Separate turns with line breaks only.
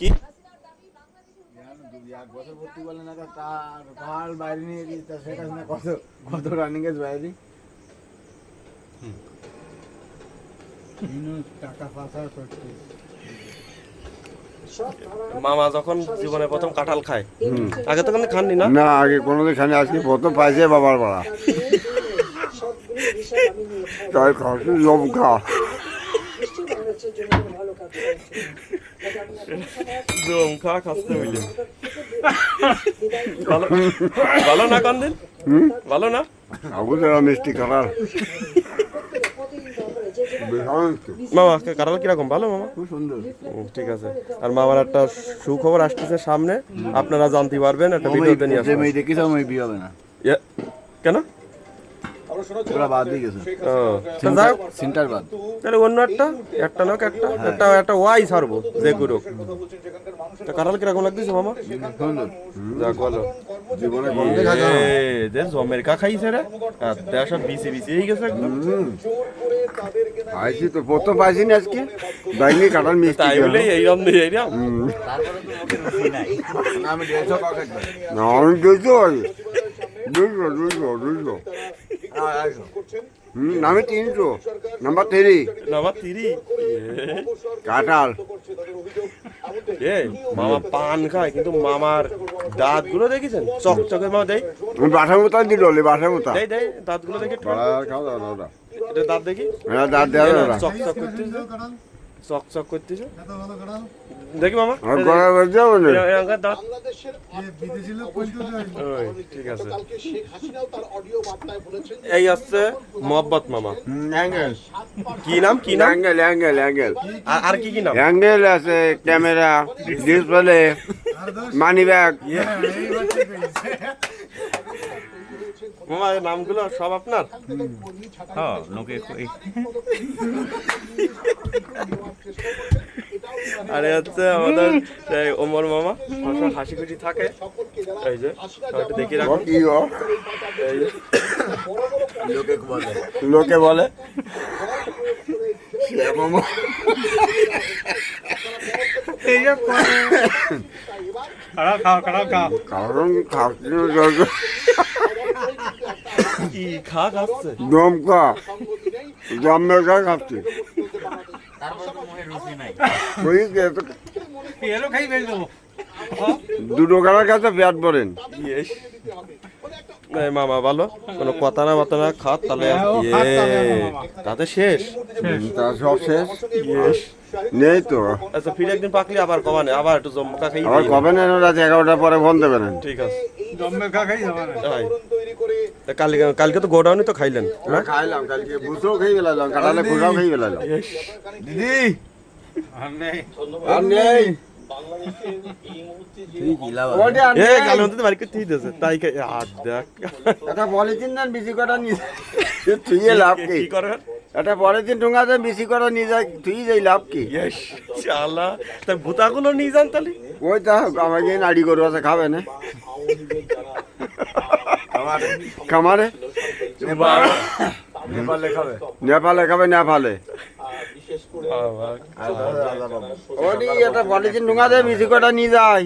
কি?
কত
মামা যখন জীবনে প্রথম কাঁঠাল খায়, আগে তো খাননি না?
না, আগে কোনোদিন খানি আজকে প্রথম পাইছে বাবার পাড়া। তাই খাওয়াছি জম খা।
জম খা খাসতে হইলে। ভালো ভালো না কান্দিন ভালো না?
আবু যারা মিষ্টি
মামা কাঁঠাল কীরকম? ভালো মামা?
খুব সুন্দর।
ঠিক আছে। আর মামার একটা সুখবর আসতেছে সামনে। আপনারা জানতে পারবেন একটা ভিডিওতে নিয়ে আসবেন
বিয়ে হবে না?
ইয়ে, কেন?
ওরা বাদ দিয়ে গেছে। সেন্টার বাদ।
তাহলে অন্য একটা? একটা নাক একটা। একটা একটা ওয়াই ছাড়বো যে করো তা কাঁঠাল কীরকম লাগতেছে মামা? যাক ভালো
জীবনে
জমের কা খাইছে। রে। আর সব বিসি বিসি হয়ে গেছে একদম।
আইছি তো প্রথম পাইছি না আজকে। বাইনি কাটার মিষ্টি
তাই বলে এইরকম দিয়ে এইরকম।
আমি দেড়শো কাকা
না আমি দুইশো দুইশো হুম আমি তিনশো নাম্বার থ্রি।
নাম্বার তিরি
কাঁঠাল।
এ মামা পান খায় কিন্তু মামার দাঁতগুলো দেখেছেন? চকচকে মামা দেই।
বাসা মোতা দিল বাসা মোতা
দেই দেই দাঁতগুলো দেখি
খাওয়া দাওয়া দাওয়া
এটা দাঁত দেখি?
হ্যাঁ দাঁত দেওয়া
চকচক করতেছে। চকচক করতেছে দেখি মামা। ওই, ঠিক আছে। এই আসছে মোহাম্মত মামা। কি নাম কি নাম?
Angle angle angle.
আর- আর কি কি নাম?
অ্যাঙ্গেল আছে ক্যামেরা ডিসপ্লে মানি ব্যাগ
মামা এই নামগুলো সব আপনার?
হ্যাঁ লোকে এই-
আরে হচ্ছে আমাদের ওমর মামা সবসময় হাসি খুশি থাকে। এই যে সবাই দেখি রাখুন।
কি?
এই যে
লোকে বলে।
লোকে
খাও খাও।
কারণ খাচ্ছি
কি খা খাচ্ছে?
দুটো কালার কাছে
ইয়েস। এই মামা ভালো? কোনো কথা না বার্তা না খাত তাহলে ইয়ে। তাতে শেষ?
তা সব শেষ? নেই তো।
আচ্ছা ফিরে একদিন পাকলি আবার কমানে আবার একটু জম্মুকা খাই
আবার কবে না রাত এগারোটার পরে ফোন দেবেন?
ঠিক আছে।
দমে খাই যাবে না
তাই। তা কালকে কালকে তো গোডাউনই তো খাইলেন না?
খাইলাম কালকে বুসও খেয়ে গেলাম কাটালে খুঁড়াও খেয়ে গেলাম
দিদি।
আর নেই।
আর নেই। একটা পলিথিন বেশি নিয়ে যায় তুই যাই লাভ কি
চালা তা ভূতাগুলো নিয়ে যান তাহলে
ওই তা আমাকে নাড়ি গরু আছে খাবে না খামারে
নেপালে খাবে।
নেপালে খাবে নেপালে। ওটি একটা পলিথিন ঠোঙা দেয় বেশি কটা নিয়ে যায়।